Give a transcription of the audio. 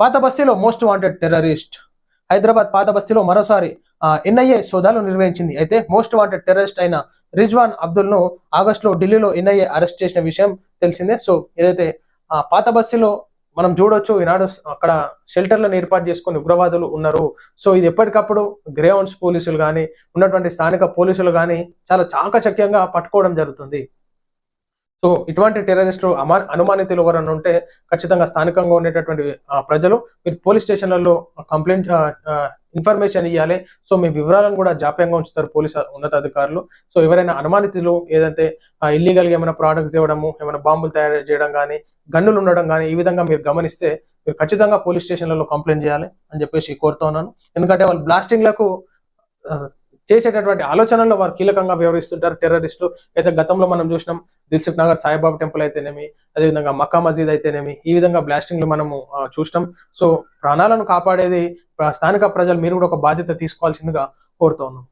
పాత బస్తీలో most wanted terrorist. Hyderabad పాత బస్తీలో మరోసారి ఎన్ఐఏ సోదాలు నిర్వహించింది. అయితే మోస్ట్ వాంటెడ్ టెర్రరిస్ట్ అయిన రిజ్వాన్ అబ్దుల్ను ఆగస్టులో ఢిల్లీలో ఎన్ఐఏ అరెస్ట్ చేసిన విషయం తెలిసిందే. సో ఏదైతే పాత బస్తీలో మనం చూడొచ్చు ఈనాడు అక్కడ షెల్టర్లను ఏర్పాటు చేసుకుని ఉగ్రవాదులు ఉన్నారు. సో ఇది ఎప్పటికప్పుడు గ్రేవన్స్ పోలీసులు కానీ ఉన్నటువంటి స్థానిక పోలీసులు కానీ చాలా చాకచక్యంగా పట్టుకోవడం జరుగుతుంది. సో ఇటువంటి టెర్రరిస్టులు అమా అనుమానితులు ఎవరైనా ఉంటే ఖచ్చితంగా స్థానికంగా ఉండేటటువంటి ప్రజలు మీరు పోలీస్ స్టేషన్లలో కంప్లైంట్ ఇన్ఫర్మేషన్ ఇవ్వాలి సో మీ వివరాలను కూడా జాప్యంగా ఉంచుతారు పోలీస్ ఉన్నతాధికారులు. సో ఎవరైనా అనుమానితులు ఏదైతే ఇల్లీగల్గా ఏమైనా ప్రోడక్ట్స్ ఇవ్వడము ఏమైనా బాంబులు తయారు చేయడం కానీ గన్నులు ఉండడం కానీ ఈ విధంగా మీరు గమనిస్తే మీరు ఖచ్చితంగా పోలీస్ స్టేషన్లలో కంప్లైంట్ చేయాలి అని చెప్పేసి కోరుతా ఉన్నాను. ఎందుకంటే వాళ్ళు బ్లాస్టింగ్లకు చేసేటటువంటి ఆలోచనల్లో వారు కీలకంగా వ్యవహరిస్తుంటారు. టెర్రరిస్టులు అయితే గతంలో మనం చూసినాం దిల్సుఖ్ నగర్ సాయిబాబా టెంపుల్ అయితేనేమి అదేవిధంగా మక్కా మసీద్ అయితేనేమి ఈ విధంగా బ్లాస్టింగ్లు మనము ఆ, చూసినాం. సో ప్రాణాలను కాపాడేది స్థానిక ప్రజలు మీరు కూడా ఒక బాధ్యత తీసుకోవాల్సిందిగా కోరుతా ఉన్నాం.